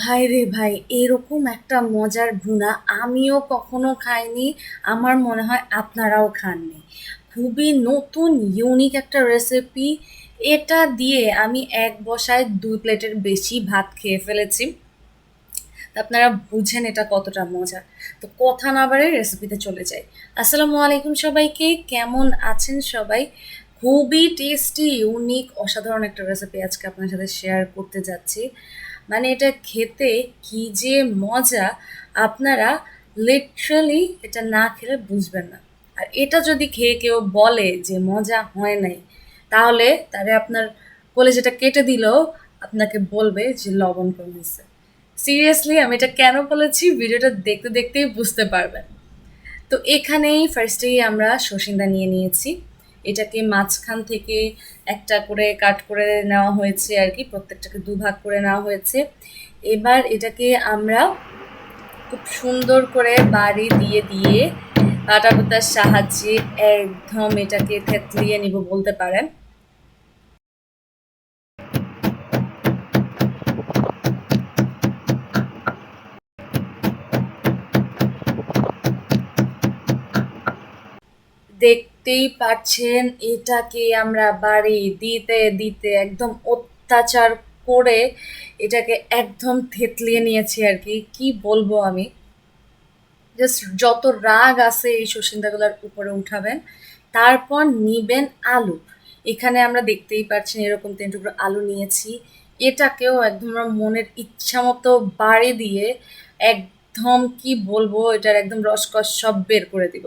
ভাই রে ভাই, এরকম একটা মজার ভুনা আমিও কখনো খাইনি। আমার মনে হয় আপনারাও খাননি। খুবই নতুন ইউনিক একটা রেসিপি এটা দিয়ে আমি এক বসায় দুই প্লেটের বেশি ভাত খেয়ে ফেলেছি। আপনারা বুঝেন এটা কতটা মজার। তো কথা না বাড়ে রেসিপিতে চলে যাই। আসসালামু আলাইকুম সবাইকে, কেমন আছেন সবাই? খুবই টেস্টি ইউনিক অসাধারণ একটা রেসিপি আজকে আপনার সাথে শেয়ার করতে যাচ্ছি। মানে এটা খেতে কি যে মজা, আপনারা লিটারালি এটা না খেলে বুঝবেন না। আর এটা যদি খেয়ে কেউ বলে যে মজা হয় নাই, তাহলে তারে আপনার কলেজেটা কেটে দিলেও আপনাকে বলবে যে লবণ কম হয়েছে সিরিয়াসলি আমি এটা কেন বলেছি? ভিডিওটা দেখতে দেখতেই বুঝতে পারবেন। তো এখানেই ফার্স্টেই আমরা সসিন্দা নিয়ে নিয়েছি। এটাকে মাঝখান থেকে একটা করে কাট করে নেওয়া হয়েছে আর কি, প্রত্যেকটাকে দুভাগ করে নেওয়া হয়েছে। এবার এটাকে আমরা খুব সুন্দর করে বাড়ি দিয়ে দিয়ে কাটাকুতার সাহায্যে একদম এটাকে থেতলিয়ে নিব বলতে পারেন। দেখতেই পাচ্ছেন, এটাকে আমরা বাড়ি দিতে দিতে একদম অত্যাচার করে এটাকে একদম থেতলিয়ে নিয়েছি আর কি। কি বলব আমি? জাস্ট যত রাগ আছে এই সসিন্দাগুলোর উপরে উঠাবেন, তারপর নিবেন আলু। এখানে আমরা দেখতেই পাচ্ছেন এরকম তিন টুকরো আলু নিয়েছি। এটাকেও একদম আমরা মনের ইচ্ছা মতো বাড়ি দিয়ে একদম কি বলব, এটার একদম রসকস সব বের করে দিব।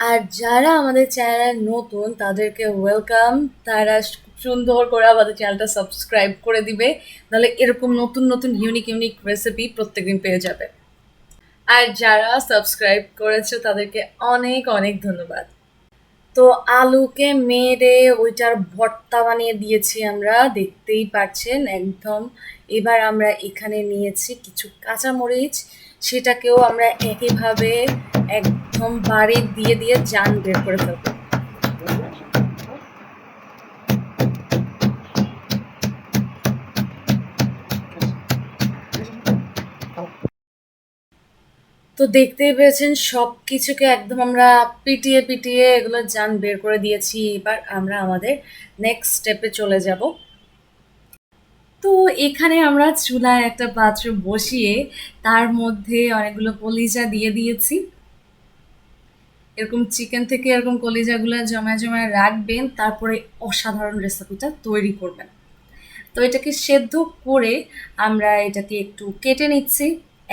আর যারা আমাদের চ্যানেল নতুন, তাদেরকে ওয়েলকাম তারা সুন্দর করে আমাদের চ্যানেলটা সাবস্ক্রাইব করে দিবে, নাহলে এরকম নতুন নতুন ইউনিক ইউনিক রেসিপি প্রত্যেকদিন পেয়ে যাবে। আর যারা সাবস্ক্রাইব করেছে, তাদেরকে অনেক অনেক ধন্যবাদ। তো আলুকে মেরে ওইটার ভর্তা বানিয়ে দিয়েছি আমরা, দেখতেই পাচ্ছেন একদম। এবার আমরা এখানে নিয়েছি কিছু কাঁচামরিচ, সেটাকেও আমরা একইভাবে একদম বাড়ি দিয়ে দিয়ে জান বের করে ফেলব। তো দেখতেই পেয়েছেন সব কিছুকে একদম আমরা পিটিয়ে পিটিয়ে এগুলো জান বের করে দিয়েছি। এবার আমরা আমাদের নেক্সট স্টেপে চলে যাব। তো এখানে আমরা চুলায় একটা পাত্র বসিয়ে তার মধ্যে অনেকগুলো কলিজা দিয়ে দিয়েছি। এরকম চিকেন থেকে এরকম কলিজাগুলো জমায় জমায় রাখবেন, তারপরে অসাধারণ রেসিপিটা তৈরি করবেন। তো এটাকে সেদ্ধ করে আমরা এটাকে একটু কেটে নিচ্ছি।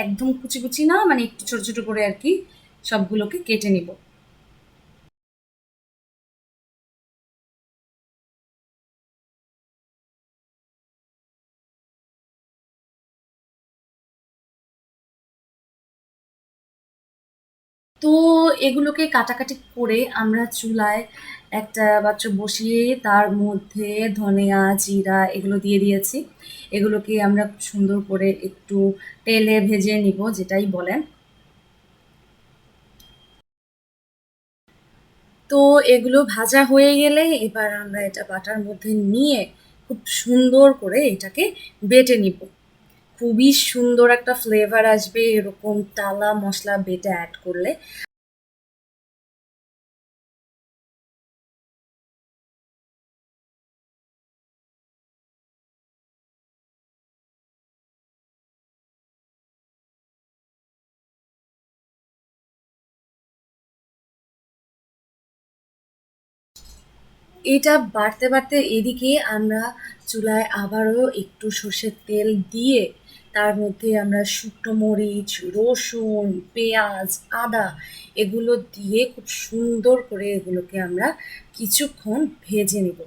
একদম কুচি কুচি না মানে একটু ছোট ছোট করে আর কি সবগুলোকে কেটে নিব। তো এগুলোকে কাটাকাটি করে আমরা চুলায় একটা পাত্র বসিয়ে তার মধ্যে ধনিয়া, জিরা এগুলো দিয়ে দিয়েছি। এগুলোকে আমরা সুন্দর করে একটু তেলে ভেজে নিব, যেটাই বলেন। তো এগুলো ভাজা হয়ে গেলে এবার আমরা এটা বাটার মধ্যে নিয়ে খুব সুন্দর করে এটাকে বেটে নিব। খুবই সুন্দর একটা ফ্লেভার আসবে এরকম টালা মশলা বেটে অ্যাড করলে। এটা বাড়তে বাড়তে এদিকে আমরা চুলায় আবারও একটু সর্ষের তেল দিয়ে তার মধ্যে আমরা শুকনো মরিচ, রসুন, পেঁয়াজ, আদা এগুলো দিয়ে খুব সুন্দর করে এগুলোকে আমরা কিছুক্ষণ ভেজে নেব।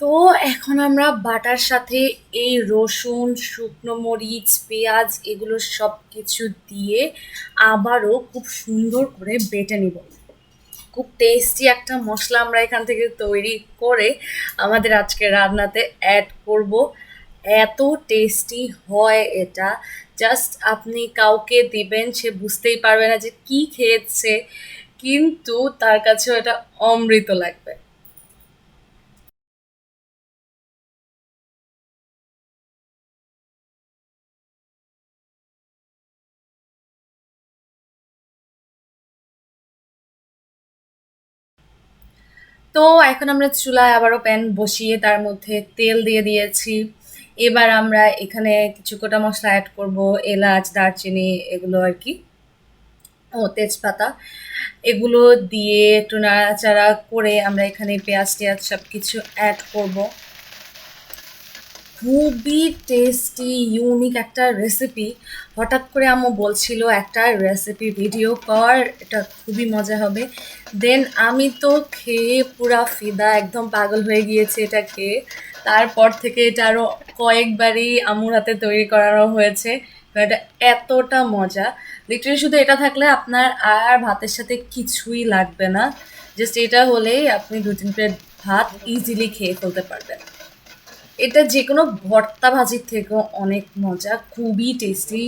তো এখন আমরা বাটার সাথে এই রসুন, শুকনো মরিচ, পেঁয়াজ এগুলো সব কিছু দিয়ে আবারও খুব সুন্দর করে বেটে নিব। খুব টেস্টি একটা মশলা আমরা এখান থেকে তৈরি করে আমাদের আজকে রান্নাতে অ্যাড করব। এত টেস্টি হয় এটা। জাস্ট আপনি কাউকে দিবেন, সে বুঝতেই পারবে না যে কি খেয়েছে, কিন্তু তার কাছেও এটা অমৃত লাগবে। তো এখন আমরা চুলায় আবারও প্যান বসিয়ে তার মধ্যে তেল দিয়ে দিয়েছি। এবার আমরা এখানে কিছু কোটা মশলা অ্যাড করব, এলাচ, দারচিনি, এগুলো আর কি, ও তেজপাতা। এগুলো দিয়ে একটু নাড়াচাড়া করে আমরা এখানে পেঁয়াজ টেয়াজ সব কিছু অ্যাড করব। খুবই টেস্টি ইউনিক একটা রেসিপি হঠাৎ করে আম্মু বলছিল, একটা রেসিপি ভিডিও কর, এটা খুবই মজা হবে। দেন আমি তো খেয়ে পুরা ফিদা, একদম পাগল হয়ে গিয়েছে এটা খেয়ে তারপর থেকে এটা আরও কয়েকবারই আম্মুর হাতে তৈরি করানো হয়েছে। এটা এতটা মজা। লিটারেলি শুধু এটা থাকলে আপনার আর ভাতের সাথে কিছুই লাগবে না। জাস্ট এটা হলেই আপনি দু তিন প্লেট ভাত ইজিলি খেয়ে ফেলতে পারবেন। এটা যে কোনো ভর্তা ভাজির থেকেও অনেক মজা, খুবই টেস্টি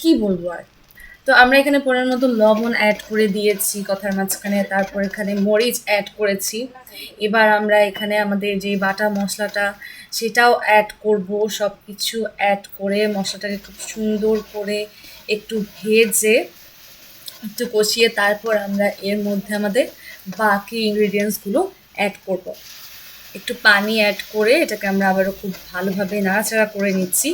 কি বলব আর? তো আমরা এখানে পরের মতো লবণ অ্যাড করে দিয়েছি কথার মাঝখানে, তারপর এখানে মরিচ অ্যাড করেছি। এবার আমরা এখানে আমাদের যে বাটা মশলাটা, সেটাও অ্যাড করব। সব কিছু অ্যাড করে মশলাটাকে খুব সুন্দর করে একটু ভেজে, একটু কষিয়ে তারপর আমরা এর মধ্যে আমাদের বাকি ইনগ্রিডিয়েন্টসগুলো অ্যাড করব। একটু পানি অ্যাড করে এটাকে আমরা আবারও খুব ভালোভাবে নাড়াচাড়া করে নিচ্ছি।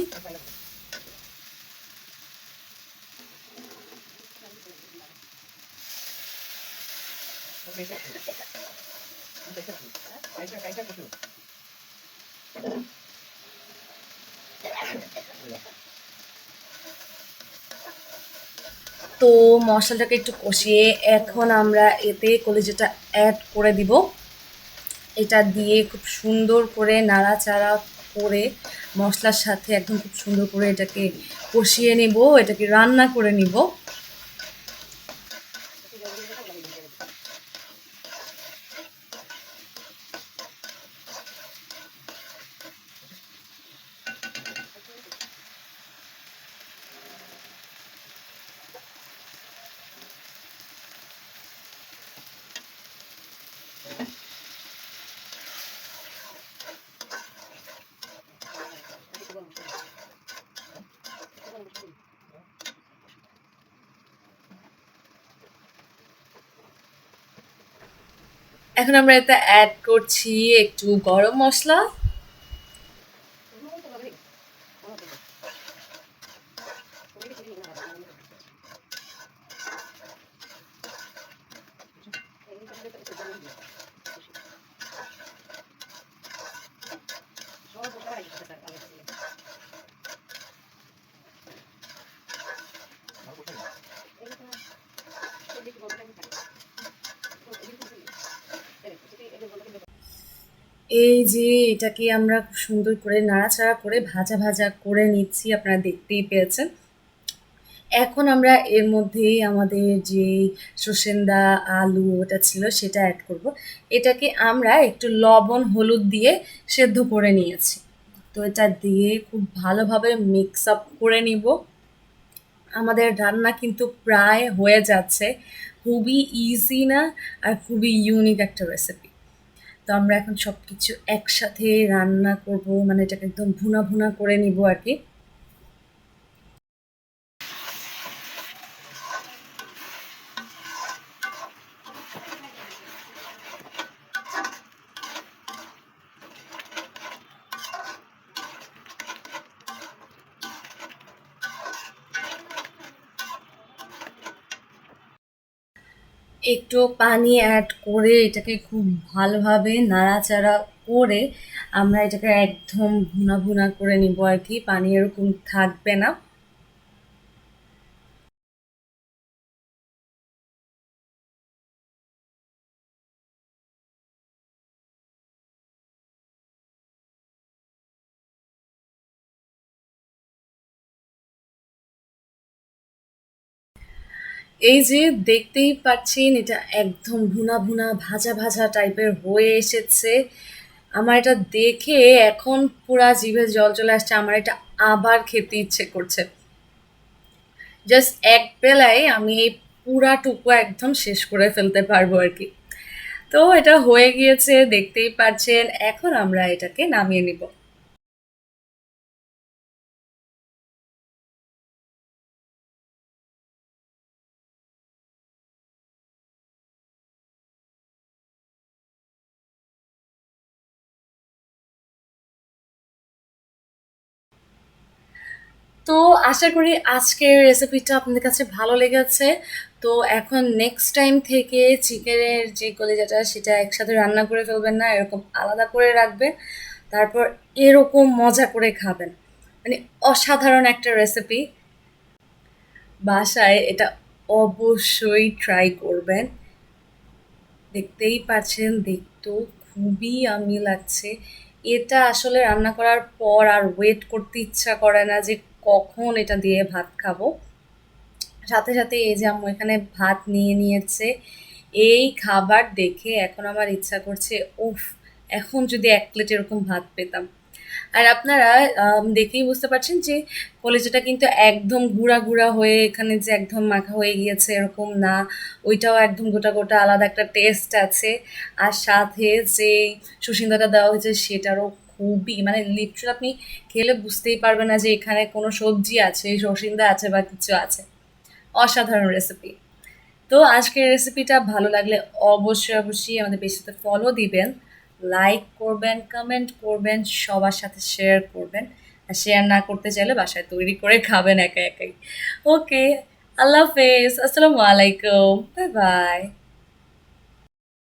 তো মশলাটাকে একটু কষিয়ে এখন আমরা এতে কলিজাটা অ্যাড করে দিব। এটা দিয়ে খুব সুন্দর করে নাড়াচাড়া করে মশলার সাথে একদম খুব সুন্দর করে এটাকে কষিয়ে নেব, এটাকে রান্না করে নিব। এখন আমরা এটা অ্যাড করছি একটু গরম মশলা। এই যে এটাকে আমরা সুন্দর করে নাড়াচাড়া করে ভাজা ভাজা করে নিচ্ছি, আপনারা দেখতেই পেয়েছেন। এখন আমরা এর মধ্যে আমাদের যে সসেন্দা আলু ওটা ছিল সেটা অ্যাড করব। এটাকে আমরা একটু লবণ, হলুদ দিয়ে সেদ্ধ করে নিয়েছি। তো এটা দিয়ে খুব ভালোভাবে মিক্স আপ করে নিব। আমাদের রান্না কিন্তু প্রায় হয়ে যাচ্ছে। খুবই ইজি না আর খুবই ইউনিক একটা রেসিপি তো আমরা এখন সব কিছু একসাথে রান্না করব মানে এটাকে একদম ভুনা ভুনা করে নিব আর কি। একটু পানি অ্যাড করে এটাকে খুব ভালোভাবে নাড়াচাড়া করে আমরা এটাকে একদম ভুনা ভুনা করে নিব আর কি। পানি এরকম থাকবে না। এই যে দেখতেই পাচ্ছেন, এটা একদম ভুনা ভুনা ভাজা ভাজা টাইপের হয়ে এসেছে। আমার এটা দেখে এখন পুরা জিভে জল চলে আসছে, আমার এটা আবার খেতে ইচ্ছে করছে। জাস্ট এক বেলায় আমি এই পুরাটুকু একদম শেষ করে ফেলতে পারব আর কি। তো এটা হয়ে গিয়েছে, দেখতেই পাচ্ছেন। এখন আমরা এটাকে নামিয়ে নিব। তো আশা করি আজকের রেসিপিটা আপনাদের কাছে ভালো লেগেছে। তো এখন নেক্সট টাইম থেকে চিকেনের যে কলিজাটা, সেটা একসাথে রান্না করে ফেলবেন না, এরকম আলাদা করে রাখবেন। তারপর এরকম মজা করে খাবেন। মানে অসাধারণ একটা রেসিপি বাসায় এটা অবশ্যই ট্রাই করবেন। দেখতেই পাচ্ছেন, দেখতেও খুবই আমি লাগছে। এটা আসলে রান্না করার পর আর ওয়েট করতে ইচ্ছা করে না যে কখন এটা দিয়ে ভাত খাব? সাথে সাথে এই যে আম্মু এখানে ভাত নিয়ে নিয়েছে, এই খাবার দেখে এখন আমার ইচ্ছা করছে, উফ, এখন যদি এক প্লেট এরকম ভাত পেতাম। আর আপনারা দেখেই বুঝতে পারছেন যে কলেজাটা কিন্তু একদম গুঁড়া গুঁড়া হয়ে, এখানে যে একদম মাখা হয়ে গিয়েছে এরকম না, ওইটাও একদম গোটা গোটা আলাদা একটা টেস্ট আছে। আর সাথে যে সুসিন্দাটা দেওয়া হয়েছে সেটারও খুবই মানে লিটারাল আপনি খেলে বুঝতেই পারবেন না যে এখানে কোনো সবজি আছে সসিন্দা আছে বা কিছু আছে। অসাধারণ রেসিপি তো আজকের রেসিপিটা ভালো লাগলে অবশ্যই অবশ্যই আমাদের পেজটাতে ফলো দিবেন লাইক করবেন কমেন্ট করবেন, সবার সাথে শেয়ার করবেন। আর শেয়ার না করতে চাইলে বাসায় তৈরি করে খাবেন একা একাই। ওকে আল্লাহ হাফেজ, আসসালামু আলাইকুম বাই বাই